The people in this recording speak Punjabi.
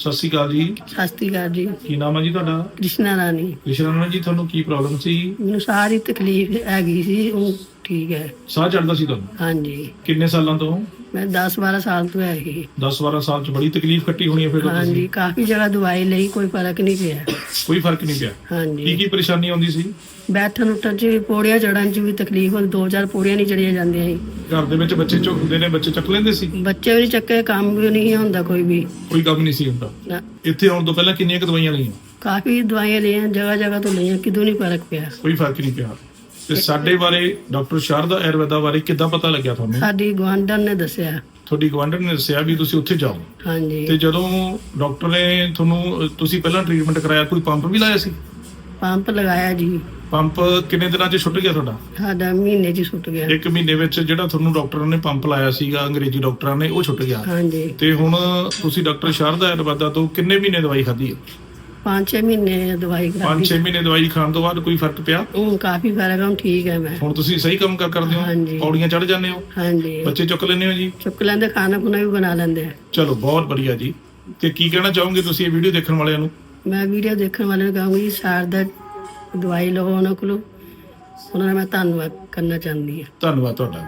ਸਤਿ ਸ਼੍ਰੀ ਅਕਾਲ ਜੀ। ਸਤਿ ਸ਼੍ਰੀ ਅਕਾਲ ਜੀ। ਕੀ ਨਾਮ ਹੈ ਜੀ ਤੁਹਾਡਾ? ਕ੍ਰਿਸ਼ਨਾ ਰਾਣੀ। ਵਿਸ਼ਰਾਨਾ ਜੀ ਤੁਹਾਨੂੰ ਕੀ ਪ੍ਰੋਬਲਮ ਸੀ? ਮੈਨੂੰ ਸਾਰੀ ਤਕਲੀਫ ਹੈਗੀ ਸੀ ਉਹ ਠੀਕ ਹੈ। ਸਾਹ ਚੜਦਾ ਸੀ ਤੁਹਾਨੂੰ? ਹਾਂਜੀ। ਕਿੰਨੇ ਸਾਲਾਂ ਤੋਂ? ਮੈਂ 10 12 ਸਾਲ ਤੋਂ ਹੈਗੀ 10 12 ਸਾਲ ਚ ਬੜੀ ਤਕਲੀਫ ਕੱਟੀ ਹੋਣੀ ਹੈ ਫਿਰ ਤਾਂ ਹਾਂਜੀ ਤੁਸੀਂ। ਕਾਫੀ ਜਗ੍ਹਾ ਦਵਾਈ ਲਈ ਕੋਈ ਫ਼ਰਕ ਨਹੀਂ ਪਿਆ। ਕੋਈ ਫ਼ਰਕ ਨਹੀਂ ਪਿਆ। ਕੀ ਹਾਂਜੀ। ਕੀ ਪਰੇਸ਼ਾਨੀ ਆਉਂਦੀ ਸੀ? ਬੈਠਣ ਉੱਠਣ ਚ ਵੀ ਪੌੜੀਆਂ ਚੜਨ ਚ ਵੀ ਤਕਲੀਫ ਹੁੰਦੀ ਦੋ ਚਾਰ ਪੌੜੀਆਂ ਨਹੀਂ ਚੜੀਆਂ ਜਾਂਦੀਆਂ ਸੀ। ਘਰ ਦੇ ਵਿੱਚ ਬੱਚੇ ਝੁਕਦੇ ਨੇ ਬੱਚੇ ਚੱਕ ਲੈਂਦੇ ਸੀ? ਬੱਚੇ ਵੀ ਨੀ ਚੱਕੇ ਕੰਮ ਵੀ ਨਹੀਂ ਹੁੰਦਾ ਕੋਈ ਵੀ। ਕੋਈ ਕੰਮ ਨਹੀਂ ਸੀ ਹੁੰਦਾ? ਨਾ, ਇੱਥੇ ਆਉਣ ਤੋਂ ਪਹਿਲਾਂ ਕਿੰਨੀਆਂ ਕੁ ਦਵਾਈਆਂ ਲਈਆਂ? ਕਾਫੀ ਦਵਾਈਆਂ ਲਈਆਂ ਜਗ੍ਹਾ ਜਗ੍ਹਾ ਤੋਂ ਲਈਆਂ ਕਿਦੋਂ ਨਹੀਂ ਫ਼ਰਕ ਪਿਆ। ਕੋਈ ਫ਼ਰਕ ਨਹੀਂ ਪਿਆ। ਤੇ ਸਾਡੇ ਬਾਰੇ ਡਾਕਟਰ ਸ਼ਾਰਦਾ ਆਯੁਰਵੈਦਾ ਬਾਰੇ ਕਿੱਦਾਂ ਪਤਾ ਲੱਗਿਆ ਤੁਹਾਨੂੰ? ਸਾਡੀ ਗੁਆਂਢਣ ਨੇ ਦੱਸਿਆ। ਤੁਹਾਡੀ ਗਵਾਂਢਣ ਨੇ ਦੱਸਿਆ ਵੀ ਤੁਸੀਂ ਉੱਥੇ ਜਾਓ। ਹਾਂਜੀ। ਤੇ ਜਦੋਂ ਡਾਕਟਰ ਨੇ ਤੁਹਾਨੂੰ ਤੁਸੀਂ ਪਹਿਲਾਂ ਟ੍ਰੀਟਮੈਂਟ ਕਰਾਇਆ ਕੋਈ ਪੰਪ ਵੀ ਲਾਇਆ ਸੀ? ਪੰਪ ਲਗਾਇਆ ਜੀ। ਪੰਪ ਕਿੰਨੇ ਦਿਨਾਂ 'ਚ ਛੁੱਟ ਗਿਆ ਤੁਹਾਡਾ? ਸਾਡਾ ਮਹੀਨੇ ਚ ਹੀ ਸੁੱਟ ਗਿਆ। ਇੱਕ ਮਹੀਨੇ ਵਿੱਚ ਜਿਹੜਾ ਤੁਹਾਨੂੰ ਡਾਕਟਰਾਂ ਨੇ ਪੰਪ ਲਾਇਆ ਸੀਗਾ ਅੰਗਰੇਜ਼ੀ ਡਾਕਟਰਾਂ ਨੇ ਉਹ ਛੁੱਟ ਗਿਆ। ਹਾਂਜੀ। ਤੇ ਹੁਣ ਤੁਸੀਂ ਡਾਕਟਰ ਸ਼ਾਰਦਾ ਆਯੁਰਵੈਦਾ ਤੋਂ ਕਿੰਨੇ ਮਹੀਨੇ ਦਵਾਈ ਖਾਧੀ ਹੈ? ਪੰਜ ਛੇ ਮਹੀਨੇ ਦਵਾਈ 5-6 ਖਾਧੀ ਮਹੀਨੇ ਦਵਾਈ ਖਾਣ ਤੋਂ ਬਾਅਦ ਕੋਈ ਫ਼ਰਕ ਪਿਆ? ਹੁਣ ਕਾਫੀ ਫ਼ਰਕ ਹੁਣ ਠੀਕ ਹੈ ਮੈਂ। ਹੁਣ ਤੁਸੀਂ ਸਹੀ ਕੰਮ ਕਰ ਕਰਦੇ ਹੋ? ਹਾਂਜੀ। ਪੌੜੀਆਂ ਚੜ ਜਾਂਦੇ ਹੋ? ਹਾਂਜੀ। ਬੱਚੇ ਚੁੱਕ ਲੈਂਦੇ ਹੋ ਜੀ? ਚੁੱਕ ਲੈਂਦੇ ਖਾਣਾ ਖੁਣਾ ਵੀ ਬਣਾ ਲੈਂਦੇ ਆ। ਚਲੋ ਬਹੁਤ ਵਧੀਆ ਜੀ। ਤੇ ਕੀ ਕਹਿਣਾ ਚਾਹੋਗੇ ਤੁਸੀਂ ਇਹ ਵੀਡੀਓ ਦੇਖਣ ਵਾਲਿਆਂ ਨੂੰ? ਮੈਂ ਵੀਡੀਓ ਦੇਖਣ ਵਾਲਿਆਂ ਨੂੰ ਕਹਾਂਗੀ ਸਾਰਦਾ ਦਵਾਈ ਲਵੋ ਉਹਨਾਂ ਕੋਲੋਂ ਉਹਨਾਂ ਦਾ ਮੈਂ ਧੰਨਵਾਦ ਕਰਨਾ ਚਾਹੁੰਦੀ ਹਾਂ। ਧੰਨਵਾਦ ਤੁਹਾਡਾ